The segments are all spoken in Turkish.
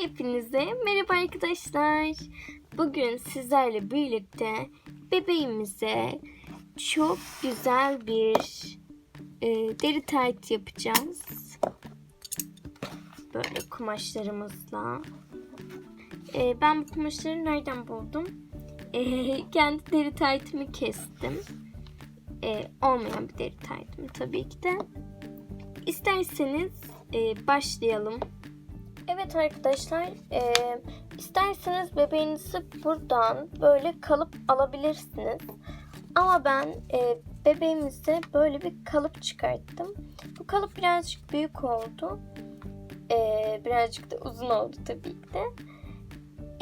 Hepinize merhaba arkadaşlar. Bugün sizlerle birlikte bebeğimize çok güzel bir e, deri tayt yapacağız. Böyle kumaşlarımızla. E, ben bu kumaşları nereden buldum? E, kendi deri taytımı kestim. E, olmayan bir deri taytımı tabii ki de. İsterseniz e, başlayalım. Evet arkadaşlar, e, isterseniz bebeğinizi buradan böyle kalıp alabilirsiniz. Ama ben e, bebeğimize böyle bir kalıp çıkarttım. Bu kalıp birazcık büyük oldu. E, birazcık da uzun oldu tabii ki.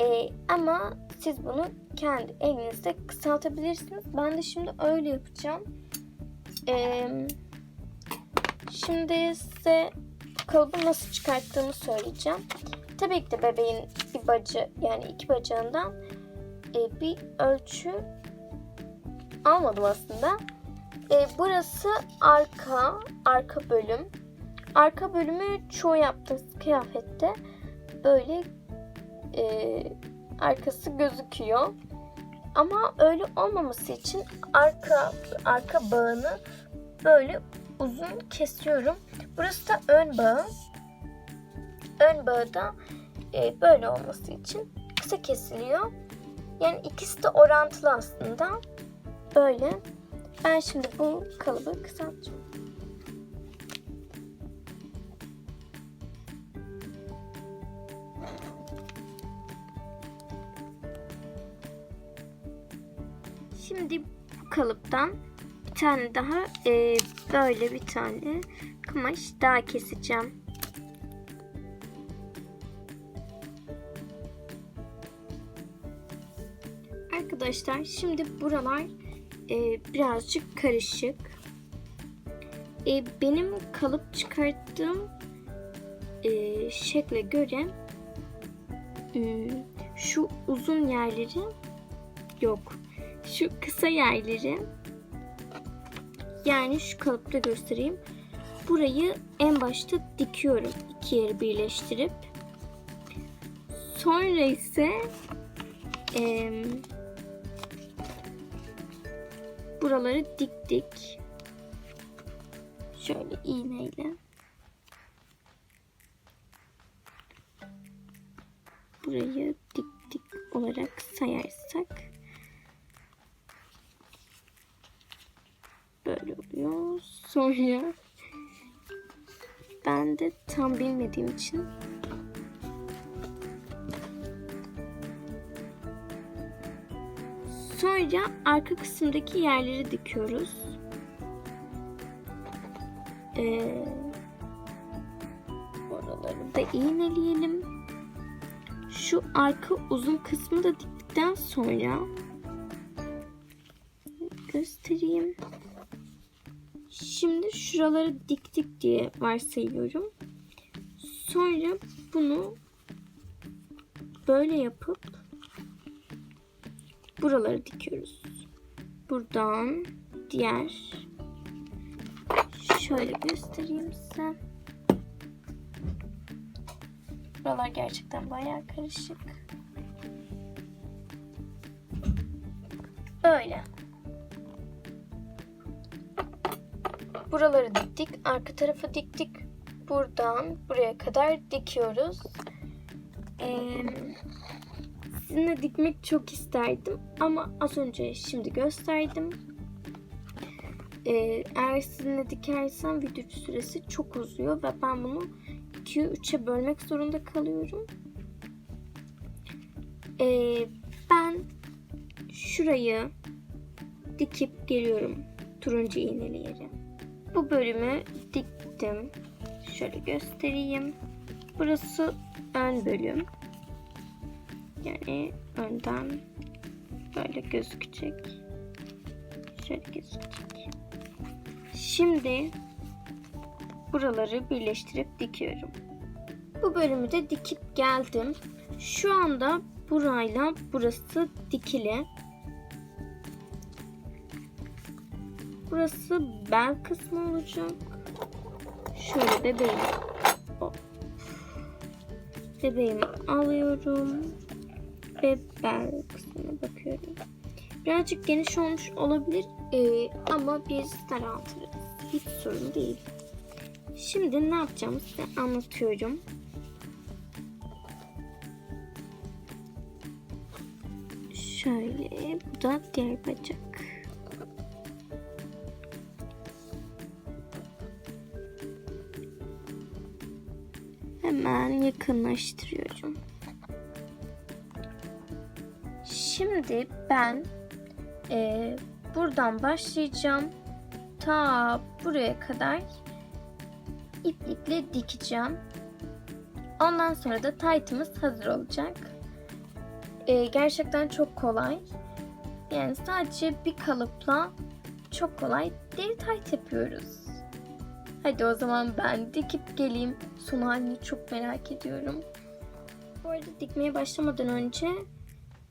E, ama siz bunu kendi elinizde kısaltabilirsiniz. Ben de şimdi öyle yapacağım. E, şimdi size kalıbı nasıl çıkarttığımı söyleyeceğim. Tabii ki de bebeğin bir bacı yani iki bacağından e, bir ölçü almadım aslında. E, burası arka, arka bölüm. Arka bölümü çoğu yaptığımız kıyafette böyle e, arkası gözüküyor. Ama öyle olmaması için arka arka bağını böyle uzun kesiyorum. Burası da ön bağı. Ön bağı da e, böyle olması için kısa kesiliyor. Yani ikisi de orantılı aslında. Böyle. Ben şimdi bu kalıbı kısaltacağım. Şimdi bu kalıptan bir tane daha e, böyle bir tane kumaş daha keseceğim. Arkadaşlar şimdi buralar e, birazcık karışık. E, benim kalıp çıkarttığım e, şekle göre hmm, şu uzun yerleri yok. Şu kısa yerleri yani şu kalıpta göstereyim. Burayı en başta dikiyorum. iki yeri birleştirip. Sonra ise e, buraları diktik. Şöyle iğneyle. Burayı dik dik olarak sayarsak böyle oluyor. Sonra ben de tam bilmediğim için Sonra arka kısımdaki yerleri dikiyoruz. Ee, oraları da iğneleyelim. Şu arka uzun kısmı da diktikten sonra göstereyim. Şimdi şuraları diktik diye varsayıyorum. Sonra bunu böyle yapıp buraları dikiyoruz. Buradan diğer şöyle göstereyim size. Buralar gerçekten bayağı karışık. Böyle. Buraları diktik. Arka tarafı diktik. Buradan buraya kadar dikiyoruz. Ee, sizinle dikmek çok isterdim. Ama az önce şimdi gösterdim. Ee, eğer sizinle dikersem video süresi çok uzuyor. Ve ben bunu 2'ye 3'e bölmek zorunda kalıyorum. Ee, ben şurayı dikip geliyorum. Turuncu iğneli yere. Bu bölümü diktim. Şöyle göstereyim. Burası ön bölüm. Yani önden böyle gözükecek. Şöyle gözükecek. Şimdi buraları birleştirip dikiyorum. Bu bölümü de dikip geldim. Şu anda burayla burası dikili. Burası bel kısmı olacak. Şöyle bebeğim. Bebeğimi alıyorum ve bel kısmına bakıyorum. Birazcık geniş olmuş olabilir ee, ama biz daraltırız. Hiç sorun değil. Şimdi ne yapacağımı size anlatıyorum. Şöyle bu da diğer bacak. Hemen yakınlaştırıyorum. Şimdi ben e, buradan başlayacağım. Ta buraya kadar iplikle dikeceğim. Ondan sonra da taytımız hazır olacak. E, gerçekten çok kolay. Yani sadece bir kalıpla çok kolay deri tayt yapıyoruz. Hadi o zaman ben dikip geleyim. Son halini çok merak ediyorum. Bu arada dikmeye başlamadan önce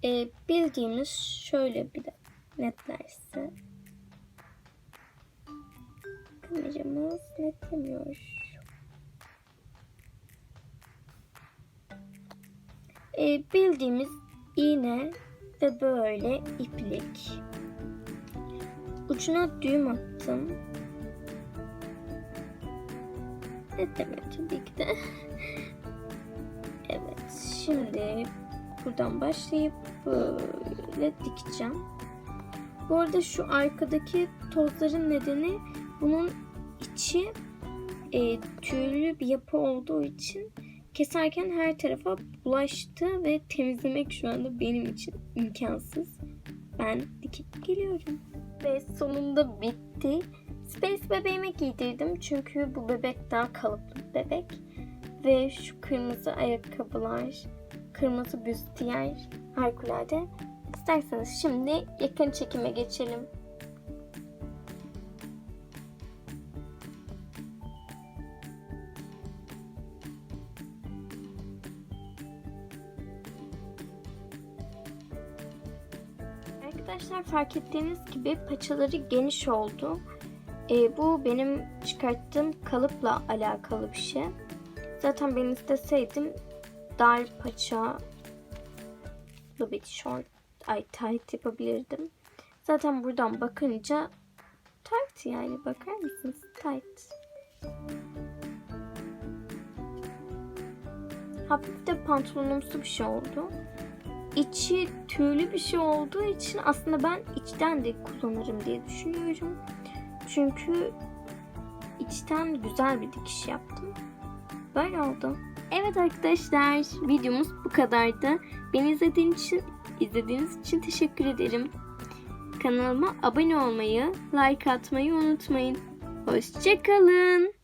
e, bildiğimiz şöyle bir de netlerse kameramız netlemiyor. E, bildiğimiz iğne ve böyle iplik. Ucuna düğüm attım. Netlemiyor tabii ki de. evet şimdi buradan başlayıp böyle dikeceğim. Bu arada şu arkadaki tozların nedeni bunun içi e, tüylü bir yapı olduğu için keserken her tarafa bulaştı ve temizlemek şu anda benim için imkansız. Ben dikip geliyorum. Ve sonunda bitti. Space bebeğime giydirdim çünkü bu bebek daha kalıplı bir bebek. Ve şu kırmızı ayakkabılar, kırmızı büstiyer harikulade. İsterseniz şimdi yakın çekime geçelim. Arkadaşlar fark ettiğiniz gibi paçaları geniş oldu. Ee, bu benim çıkarttığım kalıpla alakalı bir şey. Zaten ben isteseydim dar paça bir short ay tight yapabilirdim. Zaten buradan bakınca tight yani bakar mısınız? Tight. Hafif de pantolonumsu bir şey oldu. İçi tüylü bir şey olduğu için aslında ben içten de kullanırım diye düşünüyorum. Çünkü içten güzel bir dikiş yaptım. Böyle oldu. Evet arkadaşlar videomuz bu kadardı. Beni izlediğiniz için, izlediğiniz için teşekkür ederim. Kanalıma abone olmayı, like atmayı unutmayın. Hoşçakalın.